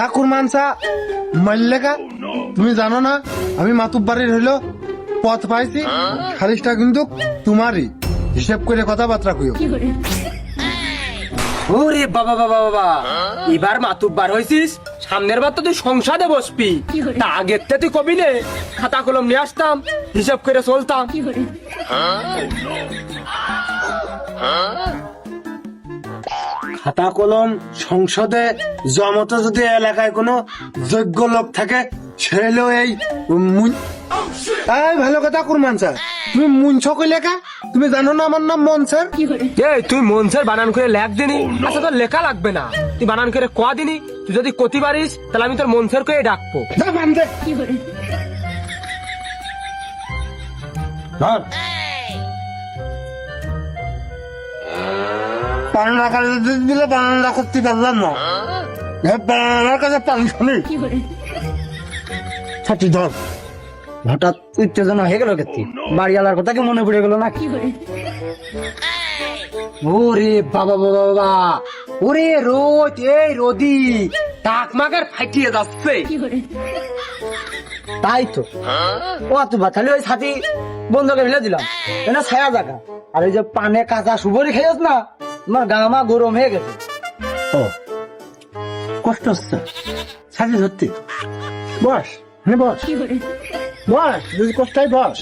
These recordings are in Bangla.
ঠাকুর মানসা মাল্লেকা তুমি জানো না আমি মাতুব্বাড়ির হইল পথ পাইছি। খারিসটা কিন্তু তোমারই। হিসেব করে কথাবার্তা কইও। ওরে বাবা বাবা বাবা। এবার মাতুব্বার হইছিস সামনের বার তো তুই সংসারে বসবি। তা আগের তে তুই কবিলে খাতা কলম নিয়ে আসতাম হিসাব করে চলতাম। খাতা কলম সংসদে জমতে যদি এলাকায় কোনো যোগ্য লোক থাকে ছেলে এই এই ভালো কথা কুরমান স্যার। তুমি মুনছ কই লেখা তুমি জানো না আমার নাম মন স্যার? এই তুই মন স্যার বানান করে লেখ দিনি। আচ্ছা তোর লেখা লাগবে না। তুই বানান করে কয়া দিনি? তুই যদি কতি পারিস তাহলে আমি তোর মন স্যার করে ডাকবো। যা বান দে। কি করে? বানানা কাজে দিলে বানানা করতে পারলাম না। বানানার পানি শুনি ছাটি ধর। হঠাৎ উত্তেজনা হয়ে গেল কেতি কথা কি মনে পড়ে গেল না ওরে বাবা বাবা ওরে রোদ এই রোদি টাকমাকার ফাটিয়ে যাচ্ছে। তাই তো। ও তো তাহলে ওই সাথী বন্ধকে ফেলে দিলাম। এটা ছায়া জায়গা আর ওই যে পানে কাঁচা সুবরি খেয়েছ না আমার গামা গরম হয়ে গেছে। ও কষ্ট হচ্ছে। সাজি সত্যি। বস হ্যাঁ বস। বস যদি কষ্ট হয় বস।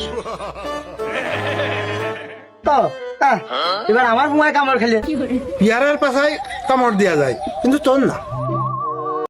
তো এবার আমার ঘুমায় কামড় খেলে। পিয়ারার পাশায় কামড় দেওয়া যায় কিন্তু তোর না।